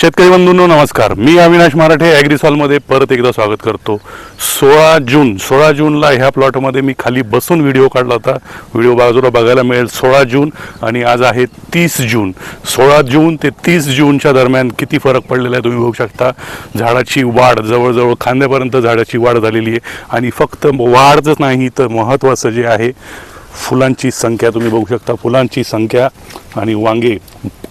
शेतकरी बंधूंनो नमस्कार. मी अविनाश मराठे ॲग्रिसॉलमध्ये परत एकदा स्वागत करतो. सोळा जून सोळा जूनला ह्या प्लॉटमध्ये मी खाली बसून व्हिडिओ काढला होता. व्हिडिओ बाजूला बघायला मिळेल सोळा जून आणि आज आहे तीस जून. सोळा जून ते तीस जूनच्या दरम्यान किती फरक पडलेला आहे तुम्ही बघू शकता. झाडाची वाढ जवळजवळ खांद्यापर्यंत झाडाची वाढ झालेली आहे. आणि फक्त वाढच नाही तर महत्त्वाचं जे आहे फुलांची संख्या तुम्ही बघू शकता. फुलांची संख्या आणि वांगे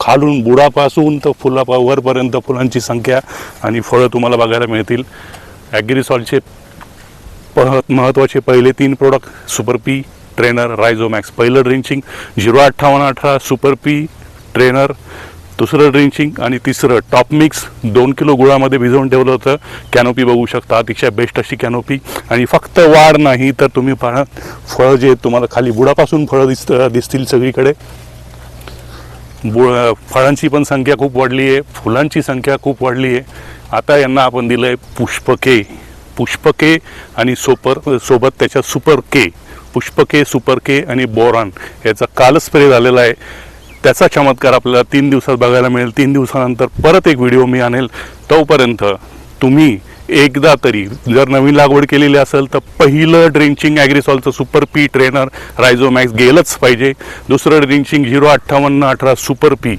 खालून बुडापासून तर फुला वरपर्यंत फुलांची संख्या आणि फळं तुम्हाला बघायला मिळतील. ॲग्रिसॉलचे प महत्त्वाचे पहिले तीन product super P trainer Rhizomax पहिलं ड्रिंचिंग झिरो अठ्ठावन्न अठरा सुपर पी ट्रेनर दुसरं ड्रिंचिंग आणि तिसरं टॉप मिक्स दोन किलो गुळामध्ये भिजवून ठेवलं होतं. कॅनोपी बघू शकता अतिशय बेस्ट अशी कॅनोपी आणि फक्त वाढ नाही तर तुम्ही पहा फळं जे तुम्हाला खाली बुडापासून फळं दिसत दिसतील सगळीकडे. बु फळांची पण संख्या खूप वाढली आहे फुलांची संख्या खूप वाढली आहे. आता यांना आपण दिलं आहे पुष्पके पुष्पके आणि सोपर सोबत त्याच्या सुपर के पुष्पके सुपर के आणि बोरॉन याचा काल स्प्रे झालेला आहे. त्याचा चमत्कार आपल्याला तीन दिवसात बघायला मिळेल. तीन दिवसानंतर परत एक व्हिडिओ मी आणेल. तोपर्यंत तुम्ही एकदा तरी जर नवीन लागवड केलेली असेल तर पहिलं ड्रिंचिंग ॲग्रिसॉलचं सुपर पी ट्रेनर रायझोमॅक्स गेलंच पाहिजे. दुसरं ड्रिंचिंग झिरो अठ्ठावन्न अठरा सुपर पी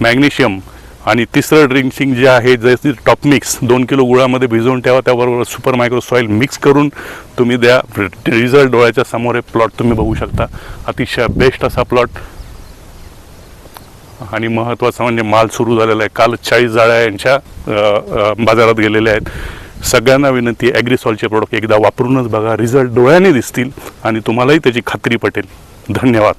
मॅग्नेशियम आणि तिसरं ड्रिंचिंग जे आहे जसे टॉप मिक्स दोन किलो गुळामध्ये भिजवून ठेवा त्याबरोबर सुपर मायक्रो सॉईल मिक्स करून तुम्ही द्या रिझल्ट डोळ्याच्या समोर एक प्लॉट तुम्ही बघू शकता. अतिशय बेस्ट असा प्लॉट. आणि महत्त्वाचं म्हणजे माल सुरू झालेला आहे. काल चाळीस जाळ्या यांच्या बाजारात गेलेल्या आहेत. सगळ्यांना विनंती ॲग्रिसॉलचे प्रोडक्ट एकदा वापरूनच बघा. रिझल्ट डोळ्याने दिसतील आणि तुम्हालाही त्याची खात्री पटेल. धन्यवाद.